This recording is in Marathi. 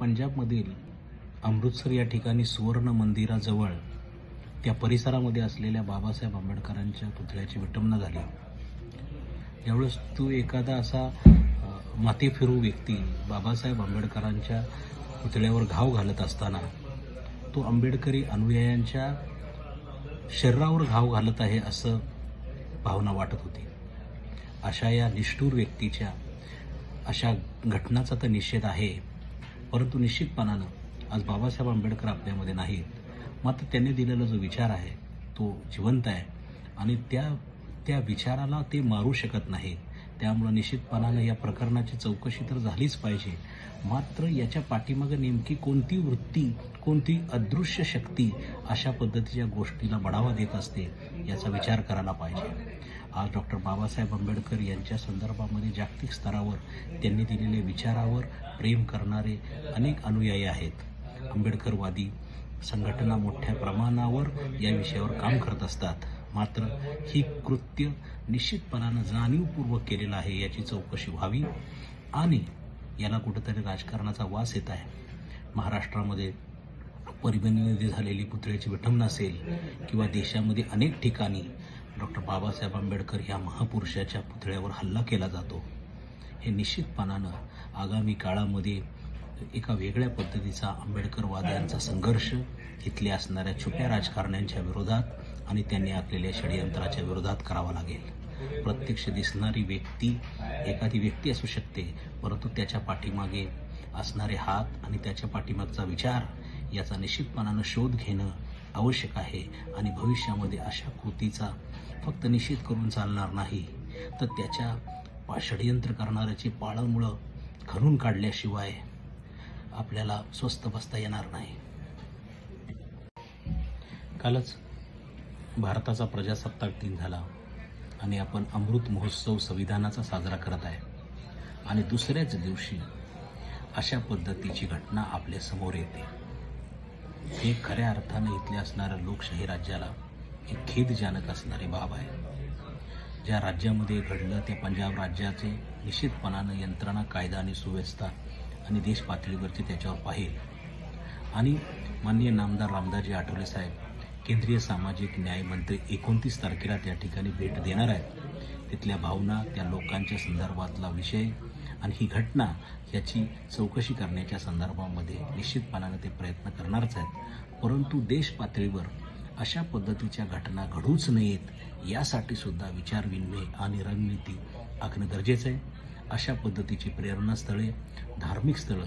पंजाबमधील अमृतसर या ठिकाणी सुवर्ण मंदिराजवळ त्या परिसरामध्ये असलेल्या बाबासाहेब आंबेडकरांच्या पुतळ्याची विटंबना झाली. ज्यावेळेस तू एखादा असा अ, व्यक्ती बाबासाहेब आंबेडकरांच्या पुतळ्यावर घाव घालत असताना तो आंबेडकरी अनुयायांच्या शरीरावर घाव घालत आहे असं भावना वाटत होती. अशा या निष्ठूर व्यक्तीच्या अशा घटनाचा तर निषेध आहे. परंतु निश्चितपणानं आज बाबासाहेब आंबेडकर आपल्यामध्ये नाहीत. मात्र त्यांनी दिलेला जो विचार आहे तो जिवंत आहे. आणि त्या त्या विचाराला ते मारू शकत नाहीत. त्यामुळं निश्चितपणानं या प्रकरणाची चौकशी तर झालीच पाहिजे. मात्र याच्या पाठीमागे नेमकी कोणती वृत्ती कोणती अदृश्य शक्ती अशा पद्धतीच्या गोष्टीला बढावा देत असते याचा विचार करायला पाहिजे. आज डॉक्टर बाबासाहेब आंबेडकर यांच्या संदर्भामध्ये जागतिक स्तरावर त्यांनी दिलेल्या विचारावर प्रेम करणारे अनेक अनुयायी आहेत. आंबेडकरवादी संघटना मोठ्या प्रमाणावर या विषयावर काम करत असतात. मात्र ही कृत्य निश्चितपणानं जाणीवपूर्वक केलेलं आहे याची चौकशी व्हावी आणि याला कुठंतरी राजकारणाचा वास येत आहे. महाराष्ट्रामध्ये परिगणित झालेली पुतळ्याची विठंबना असेल किंवा देशामध्ये अनेक ठिकाणी डॉक्टर बाबासाहेब आंबेडकर या महापुरुषाच्या पुतळ्यावर हल्ला केला जातो. हे निश्चितपणानं आगामी काळामध्ये एका वेगळ्या पद्धतीचा आंबेडकरवाद्यांचा संघर्ष इथल्या असणाऱ्या छुप्या राजकारण्यांच्या विरोधात आणि त्यांनी आखलेल्या षडयंत्राच्या विरोधात करावा लागेल. प्रत्यक्ष दिसणारी व्यक्ती एखादी व्यक्ती असू शकते परंतु त्याच्या पाठीमागे असणारे हात आणि त्याच्या पाठीमागचा विचार याचा निश्चितपणानं शोध घेणं आवश्यक आहे आणि भविष्यामध्ये अशा कृतीचा फक्त निषेध करून चालणार नाही तर त्याच्या पा- षडयंत्र करणाऱ्याची पाळंमुळं खणून काढल्याशिवाय आपल्याला स्वस्त बसता येणार नाही. कालच भारताचा प्रजासत्ताक दिन झाला आणि आपण अमृत महोत्सव संविधानाचा साजरा करत आहे. आणि दुसऱ्याच दिवशी अशा पद्धतीची घटना आपल्यासमोर येते. हे खऱ्या अर्थानं इथल्या असणाऱ्या लोकशाही राज्याला एक खेदजनक असणारी बाब आहे. ज्या राज्यामध्ये घडलं त्या पंजाब राज्याचे निश्चितपणानं यंत्रणा कायदा आणि सुव्यवस्था आणि देश पातळीवरती त्याच्यावर पाहिल. आणि माननीय नामदार रामदासजी आठवले साहेब केंद्रीय सामाजिक न्याय मंत्री एकोणतीस तारखेला त्या ठिकाणी भेट देणार आहेत. तिथल्या भावना त्या लोकांच्या संदर्भातला विषय आणि ही घटना याची चौकशी करण्याच्या संदर्भामध्ये निश्चितपणानं ते प्रयत्न करणारच आहेत. परंतु देश पातळीवर अशा पद्धतीच्या घटना घडूच नयेत यासाठी सुद्धा विचारविनिमय आणि रणनीती आखणं गरजेचं आहे. अशा पद्धतीची प्रेरणास्थळे धार्मिक स्थळं